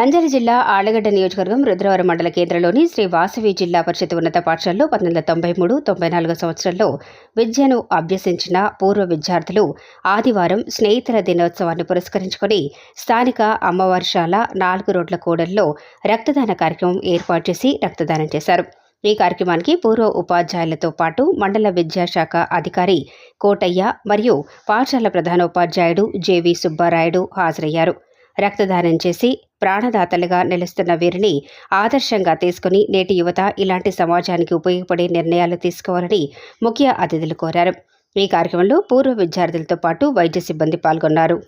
నంద్యాల జిల్లా ఆళ్ళగడ్డ నియోజకవర్గం రుద్రవరం మండల కేంద్రంలోని శ్రీ వాసవి జిల్లా పరిషత్ ఉన్నత పాఠశాలలో పంతొమ్మిది వందల తొంభై మూడు తొంభై నాలుగు సంవత్సరంలో విద్యను అభ్యసించిన పూర్వ విద్యార్థులు ఆదివారం స్నేహితుల దినోత్సవాన్ని పురస్కరించుకొని స్థానిక అమ్మవారిశాల నాలుగు రోడ్ల కూడల్లో రక్తదాన కార్యక్రమం ఏర్పాటు చేసి రక్తదానం చేశారు. ఈ కార్యక్రమానికి పూర్వ ఉపాధ్యాయులతో పాటు మండల విద్యాశాఖ అధికారి కోటయ్య మరియు పాఠశాల ప్రధానోపాధ్యాయుడు జేవి సుబ్బారాయుడు హాజరయ్యారు. రక్తదానం చేసి ప్రాణదాతలుగా నిలుస్తున్న వీరిని ఆదర్శంగా తీసుకుని నేటి యువత ఇలాంటి సమాజానికి ఉపయోగపడే నిర్ణయాలు తీసుకోవాలని ముఖ్య అతిథులు కోరారు. ఈ కార్యక్రమంలో పూర్వ విద్యార్థులతో పాటు వైద్య సిబ్బంది పాల్గొన్నారు.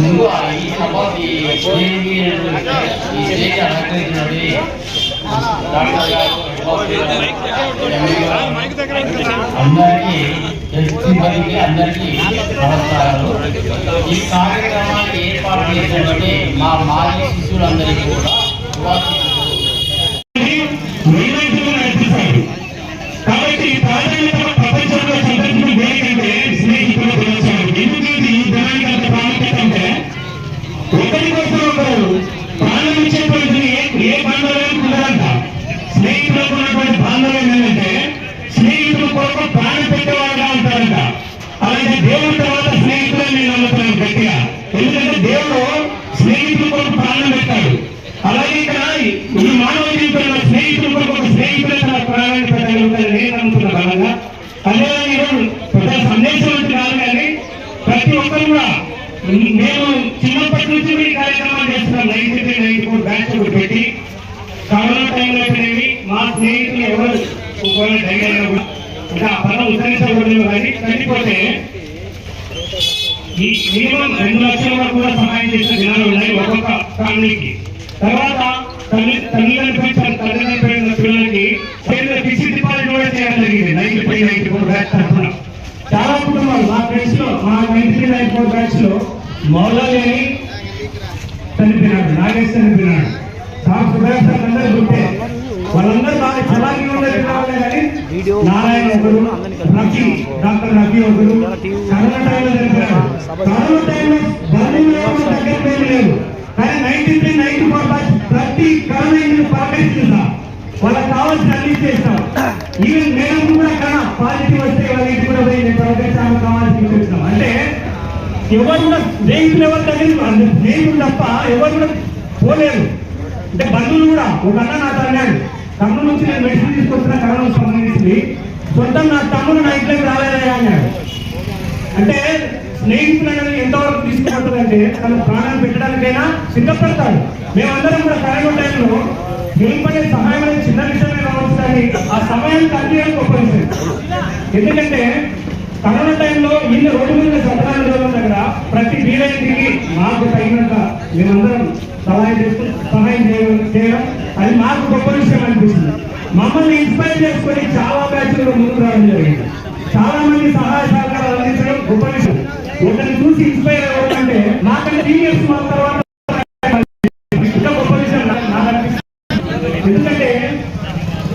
నువ్వు ఈ ఈ అలంకరించినది అందరికీ అందరికీ నమస్కారాలు ఈ కార్యక్రమాన్ని ఏర్పాటు చేసినటువంటి మా మాజీ శిష్యులందరికీ కూడా నుంచి ఈ కార్యక్రమాలు చేస్తున్నాను ninety three ninety four batch ఒకటి పెట్టి కరోనా టైంలో అయితేనేమి మా స్నేహితులు ఎవరు? ఒకవేళ డైరీ అయినా కూడా అంటే ఆ పదం ఉద్ధరించకూడదు కానీ చనిపోతే ఈ మినిమం రెండు లక్షల వరకు కూడా సహాయం చేసిన దినాలు ఉన్నాయి ఒక్కొక్క ఫ్యామిలీకి. తర్వాత తల్లి తల్లి పెంచారు తల్లి పెరిగిన పిల్లలకి పేర్ల ఫిక్స్డ్ డిపాజిట్ కూడా చేయడం జరిగింది. Ninety five ninety four batch తరఫున. చాలా కుటుంబాలు మా ఫ్రెండ్స్లో మా నైన్టీ త్రీ నైన్టీ ఫోర్ బ్యాచ్లో మౌలాలేని సార్ సుధాకర్ సార్ అందరూ గుర్తే వాళ్ళందరూ బాగా చలాకి ఉండే పిల్లవాళ్ళే కానీ నారాయణ ఒకరు రఫీ డాక్టర్ రఫీ ఒకరు కరోనా టైంలో చనిపోయారు. కరోనా టైంలో గవర్నమెంట్ ఎవరు దగ్గర పేరు లేదు కానీ ninety three ninety four batch ప్రతి కరోనా ఇంజిన్ వాళ్ళకి కావాల్సిన అన్ని చేస్తాం ఈవెన్ మేము కూడా కన్నా పాజిటివ్ వస్తే వాళ్ళ ఇంటికి కూడా పోయి నేను ప్రవేశాలు కావాల్సి చేస్తాం అంటే ఎవరు కూడా స్నేహితులు ఎవరు అంటే స్నేహితులు తప్ప ఎవరు కూడా పోలేదు. అంటే బంధువులు కూడా ఒక అన్న నాతో అన్నాడు తమ్ముడు నుంచి నేను మెడిసిన్ తీసుకొస్తున్న కరోనా సంబంధించింది. సొంతం నా తమ్ముడు నా ఇంట్లోకి రాలేదా అన్నాడు. అంటే స్నేహితులు అనేది ఎంతవరకు తీసుకుపోతుందంటే తన ప్రాణాలు పెట్టడానికైనా సిద్ధపడతాడు. మేమందరం కూడా కరోనా టైంలో హెల్ప్ అనే సహాయం అనేది చిన్న విషయమే కావచ్చు కానీ ఆ సమయానికి అందించడం గొప్ప విషయం. ఎందుకంటే కరోనా టైంలో ఇన్ని రోడ్డు మీద సత్రాల దగ్గర ప్రతి వీలైనకి మాకు తగినంత మేమందరం సహాయం చేస్తూ సహాయం చేయడం అది మాకు గొప్ప విషయం అనిపిస్తుంది. మమ్మల్ని ఇన్స్పైర్ చేసుకొని చాలా బ్యాచ్లు ముందుకు రావడం జరిగింది. చాలా మంది సహాయ సహకారాలు అందించడం గొప్ప విషయం. ఒకరిని చూసి ఇన్స్పైర్ అవ్వడం అంటే నాకంటే సీనియర్స్ మా తర్వాత గొప్ప విషయం నాకు అనిపిస్తుంది. ఎందుకంటే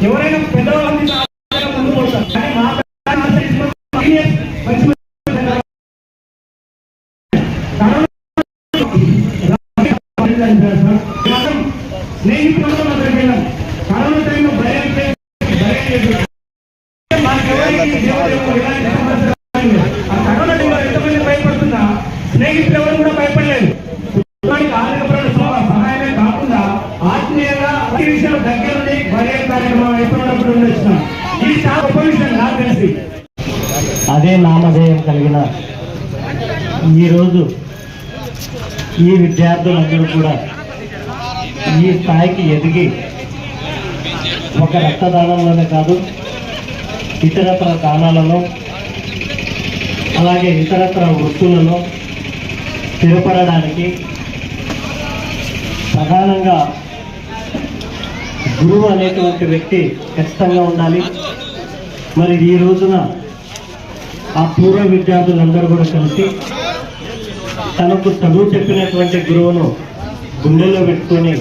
ఎవరైనా పెద్దవాళ్ళని చాలా ముందుకు పోతారు. కానీ మా సీనియర్స్ మంచి స్నేహితులతో వెళ్ళాం కరోనా టైంలో భయం భయపడుతున్నా స్నేహితులు ఎవరు కూడా భయపడలేదు సహాయమే కాకుండా ఆత్మీయంగా భయం కార్యక్రమం ఎప్పుడప్పుడు ఇది చాలా గొప్ప విషయం నాకు తెలిసి అదే నామధేయం కలిగిన ఈరోజు ఈ విద్యార్థులందరూ కూడా ఈ స్థాయికి ఎదిగి ఒక రక్తదానంలోనే కాదు ఇతరత్ర దానాలలో అలాగే ఇతరత్ర వృత్తులలో స్థిరపడడానికి ప్రధానంగా గురువు అనేటువంటి వ్యక్తి ఖచ్చితంగా ఉండాలి. మరి ఈ రోజున ఆ పూర్వ విద్యార్థులందరూ కూడా కలిసి తనకు చదువు చెప్పినటువంటి గురువును గుండెల్లో పెట్టుకొని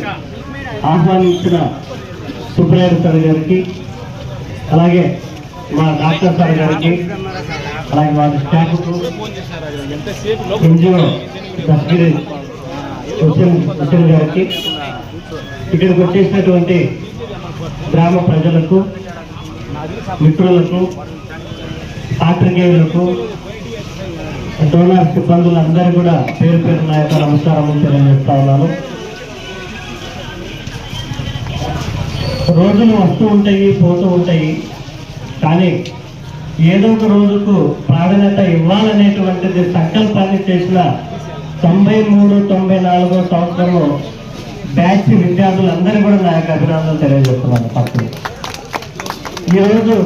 ఆహ్వానించిన సుబ్రాయుడు సార్ గారికి అలాగే మా డాక్టర్ సార్ గారికి అలాగే వారి స్టాఫ్కు ఎన్జిఓ దస్గిరి హుసేన్ గారికి ఇక్కడికి వచ్చేసినటువంటి గ్రామ ప్రజలకు మిత్రులకు పాత్రికేయులకు డోనార్ సిబ్బందులందరూ కూడా పేరు పేరు నా యొక్క నమస్కారం తెలియజేస్తా ఉన్నాను. రోజులు వస్తూ ఉంటాయి పోతూ ఉంటాయి. కానీ ఏదో ఒక రోజుకు ప్రాధాన్యత ఇవ్వాలనేటువంటిది సంకల్పాన్ని చేసిన తొంభై మూడు తొంభై నాలుగో సంవత్సరంలో బ్యాచ్ విద్యార్థులందరూ కూడా నా యొక్క అభినందనలు తెలియజేస్తున్నాను పక్కన ఈరోజు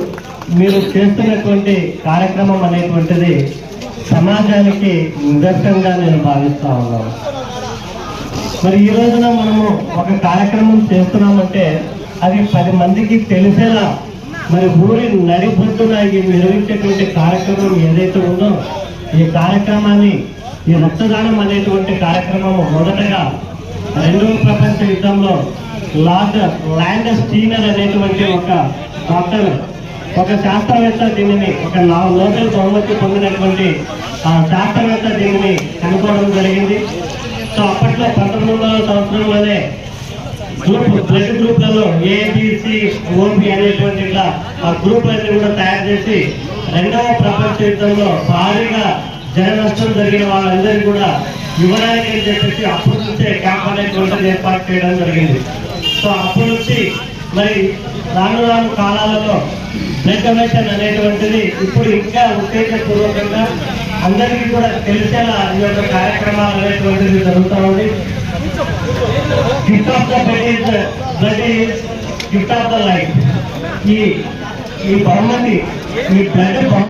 మీరు చేస్తున్నటువంటి కార్యక్రమం అనేటువంటిది సమాజానికి నిదర్శనంగా నేను భావిస్తా ఉన్నాను. మరి ఈ రోజున మనము ఒక కార్యక్రమం చేస్తున్నామంటే అది పది మందికి తెలిసేలా మరి ఊరి నడిబొడ్డున ఈ నిర్వహించేటువంటి కార్యక్రమం ఏదైతే ఉందో ఈ కార్యక్రమాన్ని ఈ రక్తదానం అనేటువంటి కార్యక్రమం మొదటగా రెండవ ప్రపంచ యుద్ధంలో లార్డ్ ల్యాండ్ స్టీనర్ అనేటువంటి ఒక డాక్టర్ ఒక శాస్త్రవేత్త దీనిని ఒక నోబెల్ బహుమతి పొందినటువంటి శాస్త్రవేత్త దీనిని ఎన్నుకోవడం జరిగింది. సో అప్పట్లో పంతొమ్మిది వందల సంవత్సరంలోనే గ్రూప్ బ్లడ్ గ్రూప్లలో A B C O P అనేటువంటి ఇట్లా ఆ గ్రూప్లన్నీ కూడా తయారు చేసి రెండవ ప్రపంచ యుద్ధంలో భారీగా జన నష్టం జరిగిన వాళ్ళందరికీ కూడా ఇవ్వడానికి అని చెప్పేసి అప్పటి నుంచే క్యాంప్ అనేటువంటిది ఏర్పాటు చేయడం జరిగింది. సో అప్పటి నుంచి మరి రాను రాను కాలాలలో బ్లడ్ డొనేషన్ అనేటువంటిది ఇప్పుడు ఇంకా ఉత్తేజపూర్వకంగా అందరికీ కూడా తెలిసేలా ఈ యొక్క కార్యక్రమాలు అనేటువంటిది జరుగుతూ ఉంది. Gift of the blood is blood is gift of the life ఈ ఈ బహుమతి ఈ బ్లడ్